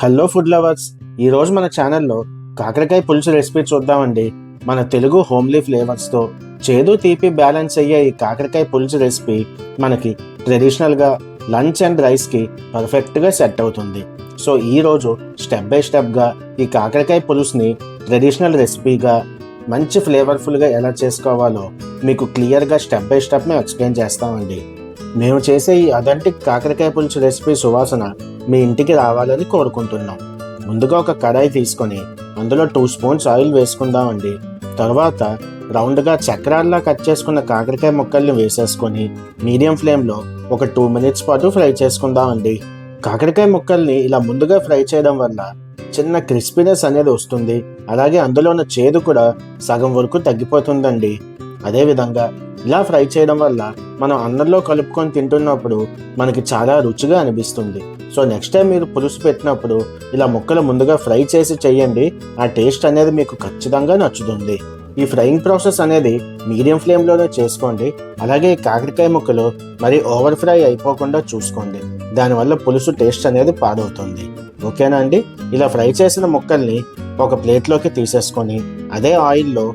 Hello food lovers ఈరోజు మన ఛానల్లో కాకరకాయ పులుసు రెసిపీ చూద్దామండి. మన తెలుగు హోమ్లీ ఫ్లేవర్స్తో చేదు తీపి బ్యాలెన్స్ అయ్యే ఈ కాకరకాయ పులుసు రెసిపీ మనకి ట్రెడిషనల్గా లంచ్ అండ్ రైస్కి పర్ఫెక్ట్గా సెట్ అవుతుంది. సో ఈరోజు స్టెప్ బై స్టెప్గా ఈ కాకరకాయ పులుసుని ట్రెడిషనల్ రెసిపీగా మంచి ఫ్లేవర్ఫుల్గా ఎలా చేసుకోవాలో మీకు క్లియర్గా స్టెప్ బై స్టెప్ మేము ఎక్స్ప్లెయిన్ చేస్తామండి. మేము చేసే ఈ అథెంటిక్ కాకరకాయ పులుసు రెసిపీ సువాసన మీ ఇంటికి రావాలని కోరుకుంటున్నాం. ముందుగా ఒక కడాయి తీసుకొని అందులో టూ స్పూన్స్ ఆయిల్ వేసుకుందామండి. తర్వాత రౌండ్గా చక్రాల్లా కట్ చేసుకున్న కాకరకాయ ముక్కల్ని వేసేసుకొని మీడియం ఫ్లేమ్లో ఒక టూ మినిట్స్ పాటు ఫ్రై చేసుకుందామండి. కాకరకాయ ముక్కల్ని ఇలా ముందుగా ఫ్రై చేయడం వల్ల చిన్న క్రిస్పీనెస్ అనేది వస్తుంది. అలాగే అందులో ఉన్న చేదు కూడా సగం వరకు తగ్గిపోతుందండి. అదేవిధంగా ఇలా ఫ్రై చేయడం వల్ల మనం అన్నంలో కలుపుకొని తింటున్నప్పుడు మనకి చాలా రుచిగా అనిపిస్తుంది. సో నెక్స్ట్ టైం మీరు పులుసు పెట్టినప్పుడు ఇలా ముక్కలు ముందుగా ఫ్రై చేసి చేయండి. ఆ టేస్ట్ అనేది మీకు ఖచ్చితంగా నచ్చుతుంది. ఈ ఫ్రైయింగ్ ప్రాసెస్ అనేది మీడియం ఫ్లేమ్లోనే చేసుకోండి. అలాగే కాకరకాయ ముక్కలు మరి ఓవర్ ఫ్రై అయిపోకుండా చూసుకోండి. దానివల్ల పులుసు టేస్ట్ అనేది పాడవుతుంది. ఓకేనా అండి? ఇలా ఫ్రై చేసిన ముక్కల్ని ఒక ప్లేట్లోకి తీసేసుకొని అదే ఆయిల్లో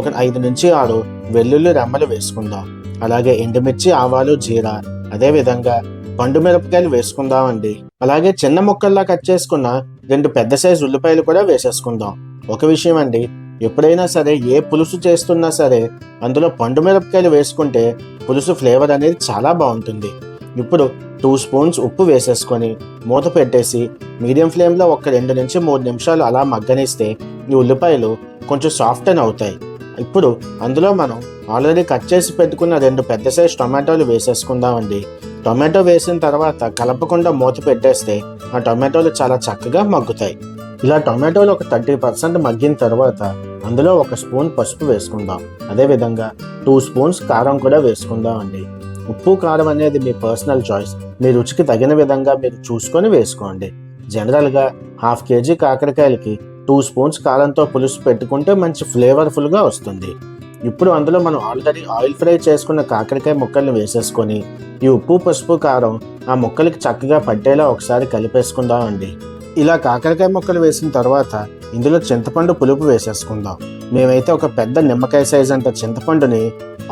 ఒక ఐదు నుంచి ఆరు వెల్లుల్లి రెమ్మలు వేసుకుందాం. అలాగే ఎండుమిర్చి ఆవాలు జీరా అదే విధంగా పండు మిరపకాయలు వేసుకుందామండి. అలాగే చిన్న ముక్కల్లా కట్ చేసుకున్న రెండు పెద్ద సైజు ఉల్లిపాయలు కూడా వేసేసుకుందాం. ఒక విషయం అండి ఎప్పుడైనా సరే ఏ పులుసు చేస్తున్నా సరే అందులో పండు మిరపకాయలు వేసుకుంటే పులుసు ఫ్లేవర్ అనేది చాలా బాగుంటుంది. ఇప్పుడు టూ స్పూన్స్ ఉప్పు వేసేసుకొని మూత పెట్టేసి మీడియం ఫ్లేమ్లో ఒక రెండు నుంచి మూడు నిమిషాలు అలా మగ్గనిస్తే ఈ ఉల్లిపాయలు కొంచెం సాఫ్ట్ అని అవుతాయి. ఇప్పుడు అందులో మనం ఆల్రెడీ కట్ చేసి పెట్టుకున్న రెండు పెద్ద సైజ్ టొమాటోలు వేసేసుకుందామండి. టొమాటో వేసిన తర్వాత కలపకుండా మూత పెట్టేస్తే ఆ టొమాటోలు చాలా చక్కగా మగ్గుతాయి. ఇలా టొమాటోలు ఒక థర్టీ పర్సెంట్ మగ్గిన తర్వాత అందులో ఒక స్పూన్ పసుపు వేసుకుందాం. అదేవిధంగా టూ స్పూన్స్ కారం కూడా వేసుకుందాం అండి ఉప్పు కారం అనేది మీ పర్సనల్ చాయిస్ మీ రుచికి తగిన విధంగా మీరు చూసుకొని వేసుకోండి. జనరల్గా హాఫ్ కేజీ కాకరకాయలకి టూ స్పూన్స్ కారంతో పులుసు పెట్టుకుంటే మంచి ఫ్లేవర్ఫుల్గా వస్తుంది. ఇప్పుడు అందులో మనం ఆల్రెడీ ఆయిల్ ఫ్రై చేసుకున్న కాకరకాయ ముక్కల్ని వేసేసుకొని ఈ ఉప్పు పసుపు కారం ఆ ముక్కలకి చక్కగా పట్టేలా ఒకసారి కలిపేసుకుందాం అండి ఇలా కాకరకాయ ముక్కలు వేసిన తర్వాత ఇందులో చింతపండు పులుపు వేసేసుకుందాం. మేమైతే ఒక పెద్ద నిమ్మకాయ సైజ్ అంత చింతపండుని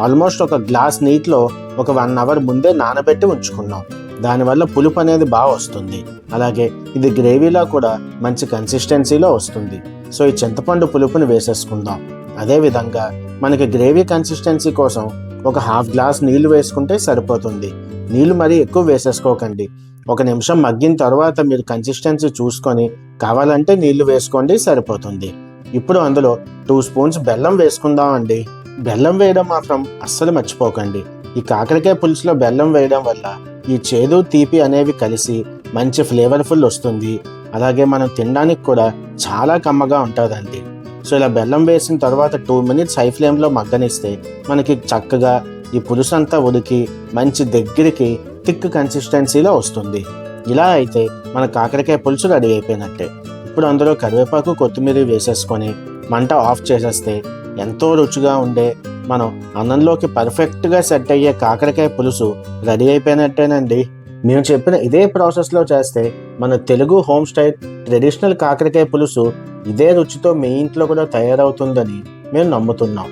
ఆల్మోస్ట్ ఒక గ్లాస్ నీటిలో ఒక వన్ అవర్ ముందే నానబెట్టి ఉంచుకున్నాం. దానివల్ల పులుపు అనేది బాగా వస్తుంది. అలాగే ఇది గ్రేవీలో కూడా మంచి కన్సిస్టెన్సీలో వస్తుంది. సో ఈ చింతపండు పులుపుని వేసేసుకుందాం. అదేవిధంగా మనకి గ్రేవీ కన్సిస్టెన్సీ కోసం ఒక హాఫ్ గ్లాస్ నీళ్ళు వేసుకుంటే సరిపోతుంది. నీళ్ళు మరీ ఎక్కువ వేసేసుకోకండి. ఒక నిమిషం మగ్గిన తర్వాత మీరు కన్సిస్టెన్సీ చూసుకొని కావాలంటే నీళ్ళు వేసుకోండి సరిపోతుంది. ఇప్పుడు అందులో టూ స్పూన్స్ బెల్లం వేసుకుందాం అండి. బెల్లం వేయడం మాత్రం అస్సలు మర్చిపోకండి. ఈ కాకరకాయ పులుసులో బెల్లం వేయడం వల్ల ఈ చేదు తీపి అనేవి కలిసి మంచి ఫ్లేవర్ఫుల్ వస్తుంది. అలాగే మనం తినడానికి కూడా చాలా కమ్మగా ఉంటుందండి. సో ఇలా బెల్లం వేసిన తర్వాత టూ మినిట్స్ హై ఫ్లేమ్లో మగ్గనిస్తే మనకి చక్కగా ఈ పులుసు అంతా ఉడికి మంచి దగ్గరికి థిక్ కన్సిస్టెన్సీలో వస్తుంది. ఇలా అయితే మన కాకరకాయ పులుసు రెడీ అయిపోయినట్టే. ఇప్పుడు అందులో కరివేపాకు కొత్తిమీర వేసేసుకొని మంట ఆఫ్ చేసేస్తే ఎంతో రుచిగా ఉండే మనం అన్నంలోకి పర్ఫెక్ట్గా సెట్ అయ్యే కాకరకాయ పులుసు రెడీ అయిపోయినట్టేనండి. మేము చెప్పిన ఇదే ప్రాసెస్లో చేస్తే మన తెలుగు హోమ్ స్టైల్ ట్రెడిషనల్ కాకరకాయ పులుసు ఇదే రుచితో మీ ఇంట్లో కూడా తయారవుతుందని మేము నమ్ముతున్నాం.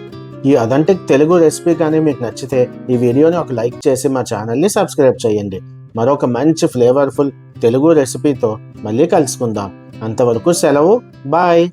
ఈ అథెంటిక్ తెలుగు రెసిపీ కానీ మీకు నచ్చితే ఈ వీడియోని ఒక లైక్ చేసి మా ఛానల్ని సబ్స్క్రైబ్ చేయండి. మరొక మంచి ఫ్లేవర్ఫుల్ తెలుగు రెసిపీతో మళ్ళీ కలుసుకుందాం. అంతవరకు సెలవు. బాయ్.